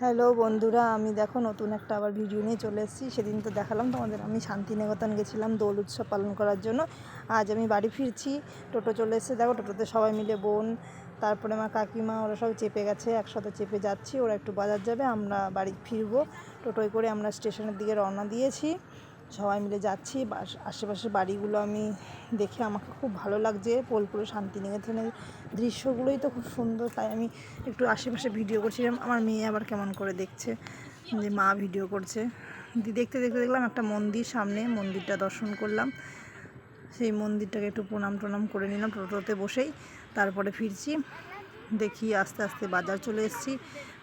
Hello বন্ধুরা, আমি দেখো নতুন একটা আবার ভিডিও নিয়ে চলে এসেছি। সেদিন তো দেখালাম তোমাদের, আমি শান্তিনিকেতন গেছিলাম দোল উৎসব পালন করার জন্য। আজ আমি বাড়ি ফিরছি, টোটো চলে এসেছে। দেখো টোটোতে সবাই মিলে বোন, তারপরে আমার কাকিমা, ওরা সব চেপে গেছে, একসাথে চেপে যাচ্ছি, ওরা একটু বাজার যাবে, আমরা বাড়ি ফিরবো। টোটোয় করে আমরা স্টেশনের দিকে রওনা দিয়েছি। সবাই মিলে যাচ্ছি। আশেপাশের বাড়িগুলো আমি দেখে আমাকে খুব ভালো লাগছে। বোলপুরে শান্তিনিকেতনের দৃশ্যগুলোই তো খুব সুন্দর, তাই আমি একটু আশেপাশে ভিডিও করছিলাম। আমার মেয়ে আবার কেমন করে দেখছে, যে মা ভিডিও করছে। দেখতে দেখতে দেখলাম একটা মন্দির সামনে, মন্দিরটা দর্শন করলাম। সেই মন্দিরটাকে একটু প্রণাম টনাম করে নিলাম টোটোতে বসেই। তারপরে ফিরছি। দেখি আস্তে আস্তে বাজার চলে এসেছি।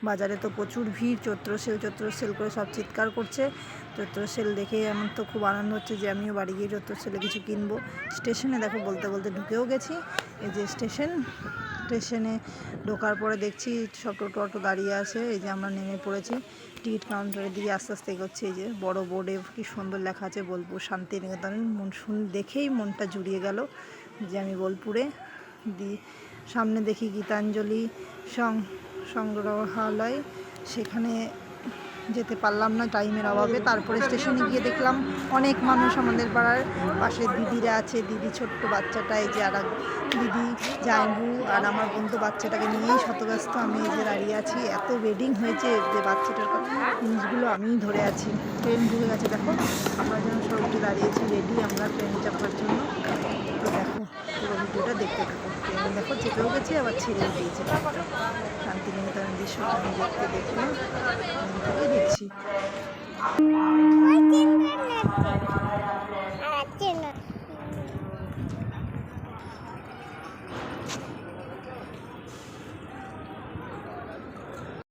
বাজারে তো প্রচুর ভিড় চৈত্র সেল চৈত্র সেল করে সব চিৎকার করছে। চৈত্র সেল দেখে আমার তো খুব আনন্দ হচ্ছে যে আমিও বাড়ি গিয়ে চৈত্র সেলে কিছু কিনবো। স্টেশনে দেখো বলতে বলতে ঢুকেও গেছি। এই যে স্টেশন, স্টেশনে ঢোকার পরে দেখছি সব টোটো অটো দাঁড়িয়ে আছে। এই যে আমরা নেমে পড়েছি। টিকিট কাউন্টারের দিকে আস্তে আস্তে এগোচ্ছি। এই যে বড় বোর্ডে কি সুন্দর লেখা আছে বোলপুর শান্তিনিকেতন মন শুন দেখেই মনটা জুড়িয়ে গেল যে আমি বোলপুরে দি সামনে দেখি গীতাঞ্জলি সংগ্রহালয়। সেখানে যেতে পারলাম না টাইমের অভাবে। তারপরে স্টেশনে গিয়ে দেখলাম অনেক মানুষ আমাদের পাড়ার পাশে দিদিরা আছে। দিদি ছোট্ট বাচ্চাটা, এই যে আর দিদি জাইবু আর আমার বন্ধু বাচ্চাটাকে নিয়েই শতব্যস্ত আমি এই যে দাঁড়িয়ে আছি। এত ওয়েডিং হয়েছে যে বাচ্চাটার জিনিসগুলো আমিই ধরে আছি। ট্রেন ঢুকে গেছে, দেখো। আমরা যেন সবাইকে দাঁড়িয়েছি রেডি আমরা ট্রেনে চাপার জন্য তো দেখো পুরো ভিডিওটা দেখতে থাকো ট্রেনে দেখো গেছে আবার ছেড়েও দিয়েছে। শান্তিনিকেতন দৃশ্য আমি দেখতে দেখতে দেখছি।